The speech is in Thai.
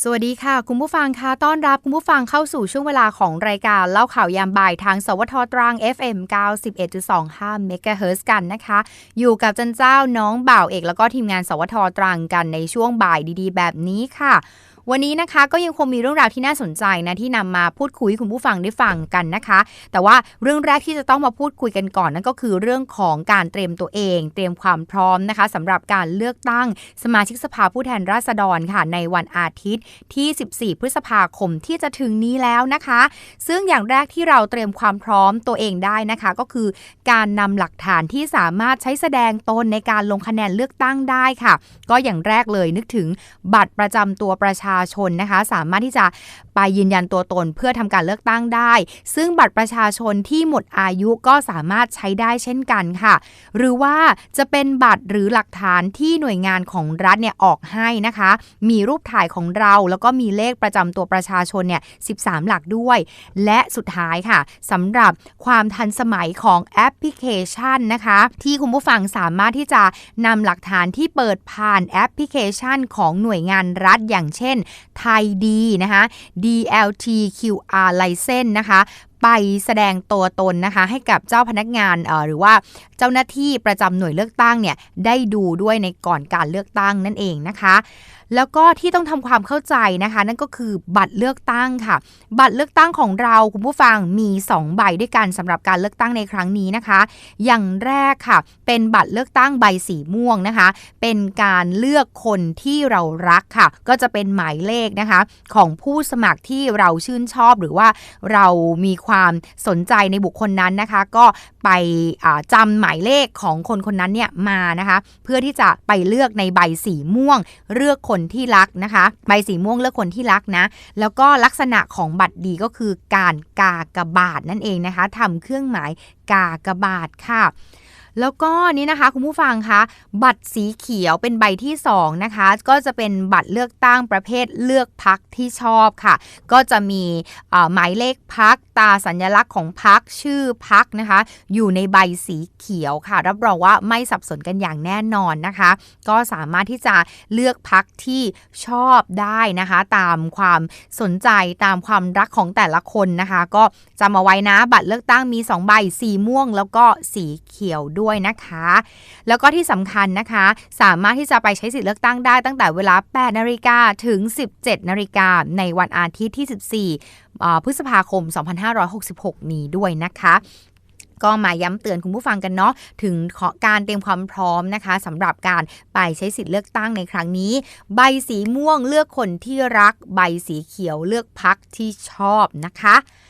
สวัสดีค่ะ คุณผู้ฟังค่ะต้อนรับคุณผู้ฟังเข้าสู่ช่วงเวลาของรายการเล่าข่าวยามบ่ายทางสวทตรัง FM 91.25 MHz กันนะคะ อยู่กับจันเจ้าน้องบ่าวเอกแล้วก็ทีมงานสวทตรังกันในช่วงบ่ายดีๆ แบบนี้ค่ะ วันนี้นะคะก็ยังคงมีเรื่องราวที่น่าสนใจนะที่นำมาพูดคุยคุณผู้ฟังได้ฟังกันนะคะ แต่ว่าเรื่องแรกที่จะต้องมาพูดคุยกันก่อนนั่นก็คือเรื่องของการเตรียมตัวเอง เตรียมความพร้อมนะคะสำหรับการเลือกตั้งสมาชิกสภาผู้แทนราษฎรค่ะ ในวันอาทิตย์ที่ 14 พฤษภาคมที่จะถึงนี้แล้วนะคะ ซึ่งอย่างแรกที่เราเตรียมความพร้อมตัวเองได้นะคะ ก็คือการนำหลักฐานที่สามารถใช้แสดงตนในการลงคะแนนเลือกตั้งได้ค่ะ ก็อย่างแรกเลยนึกถึงบัตรประจำตัวประชาาชนนะคะ สามารถที่จะไปยืนยันตัวตนเพื่อทำการเลือกตั้งได้ ซึ่งบัตรประชาชนที่หมดอายุก็สามารถใช้ได้เช่นกันค่ะ หรือว่าจะเป็นบัตรหรือหลักฐานที่หน่วยงานของรัฐเนี่ยออกให้นะคะ มีรูปถ่ายของเราแล้วก็มีเลขประจำตัวประชาชนเนี่ย 13 หลักด้วย และสุดท้ายค่ะสำหรับความทันสมัยของแอปพลิเคชันนะคะ ที่คุณผู้ฟังสามารถที่จะนำหลักฐานที่เปิดผ่านแอปพลิเคชันของหน่วยงานรัฐอย่างเช่นไทยดีนะคะ DLTQR license นะคะ ไปแสดงตัวตนนะคะ ให้กับเจ้าพนักงานหรือว่าเจ้าหน้าที่ประจำหน่วยเลือกตั้งเนี่ยได้ดูด้วยในก่อนการเลือกตั้งนั่นเองนะคะ แล้วก็ที่ต้องทำความเข้าใจนะคะ นั่นก็คือบัตรเลือกตั้งค่ะ บัตรเลือกตั้งของเราคุณผู้ฟังมี 2 ใบด้วยกันสำหรับการเลือกตั้งในครั้งนี้นะคะ อย่างแรกค่ะ เป็นบัตรเลือกตั้งใบสีม่วงนะคะ เป็นการเลือกคนที่เรารักค่ะ ก็จะเป็นหมายเลขนะคะ ของผู้สมัครที่เราชื่นชอบหรือว่าเรามีความสนใจในบุคคลนั้นนะคะ ก็ไปจำหมายเลขของคนคนนั้นเนี่ยมานะคะ เพื่อที่จะไปเลือกในใบสีม่วง เลือกคนที่รักนะคะ ใบสีม่วงเลือกคนที่รักนะ แล้วก็ลักษณะของบัตรดีก็คือการกากบาทนั่นเองนะคะทำเครื่องหมายกากบาทค่ะ แล้วก็นี่นะคะคุณผู้ฟังคะบัตรสีเขียวเป็นใบที่2นะคะก็จะเป็นบัตรเลือกตั้งประเภทเลือกพักที่ชอบค่ะ ก็จะมีหมายเลขพักตาสัญลักษณ์ของพักชื่อพักนะคะ อยู่ในใบสีเขียวค่ะ รับรองว่าไม่สับสนกันอย่างแน่นอนนะคะ ก็สามารถที่จะเลือกพักที่ชอบได้นะคะ ตามความสนใจตามความรักของแต่ละคนนะคะ ก็จำเอาไว้นะบัตรเลือกตั้งมี 2 ใบสีม่วง แล้วก็สีเขียวด้วย้วยนะคะ แล้วก็ที่สำคัญนะคะ สามารถที่จะไปใช้สิทธิเลือกตั้งได้ตั้งแต่เวลา 8 นาฬิกาถึง 17 นาฬิกาในวันอาทิตย์ที่ 14 พฤษภาคม 2566 นี้ด้วยนะคะก็มาย้ำเตือนคุณผู้ฟังกันเนาะถึงการเตรียมความพร้อมนะคะสำหรับการไปใช้สิทธิ์เลือกตั้งในครั้งนี้ ใบสีม่วงเลือกคนที่รัก ใบสีเขียวเลือกพักที่ชอบนะคะ